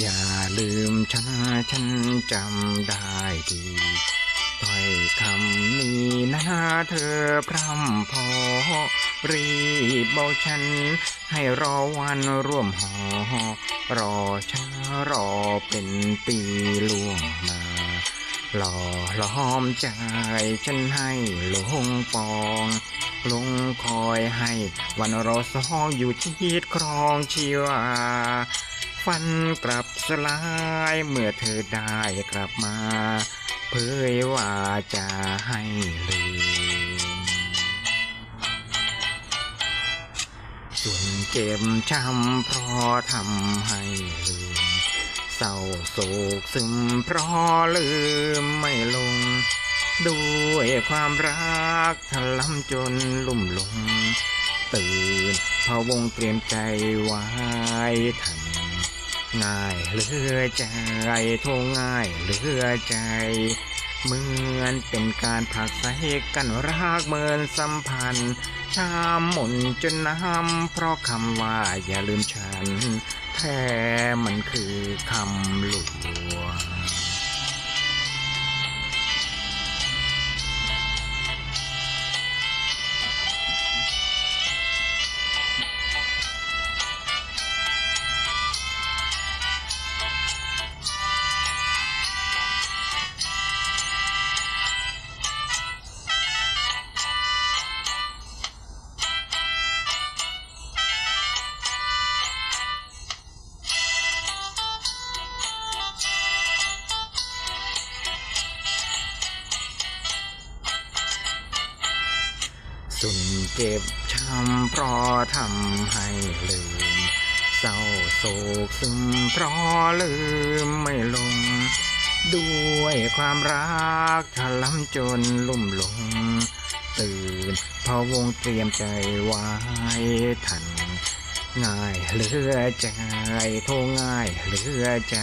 อย่าลืมฉันฉันจำได้ดีถ้อยคำนี้นะเธอพร่ำพอ รีบบอกฉัน ให้รอวันร่วมหอ รอฉันรอเป็นปีล่วงมาหล่อล้อมใจฉันให้หลงปอง ลงคอยให้วันรอสองอยู่ชีดครองชีวาฟันกลับสลายเมื่อเธอได้กลับมา เผยว่าจะให้ลืมส่วนเจ็บช้ำเพราะทำให้ลืมเศร้าโศกซึมเพราะลืมไม่ลงด้ วยความรักถลำจนลุ่มหลงตื่นพะวงเตรียมใจไว้ทันง่ายเหลือใจโทง่ายเหลือใจเหมือนเป็นการผักใสกันรักเหมือนสัมพันธ์ชามหม่นจนน้ำเพราะคำว่าอย่าลืมฉัน แท้มันคือคำหลวง สุนเจ็บช้ำเพราะทำให้ลืม เศร้าโศกซึมเพราะลืมไม่ลง ด้วยความรักถลำจนลุ่มหลง ตื่นพะวงเตรียมใจไว้ทัน ง่ายเหลือใจโทง่ายเหลือใจ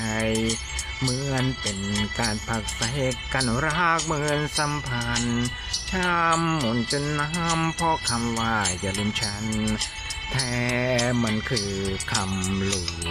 เหมือนเป็นการผักใส่กันรักเหมือนสัมพันธ์ช้ำหมุนจนน้ำเพราะคำว่าอย่าลืมฉัน แท้มันคือคำหลวง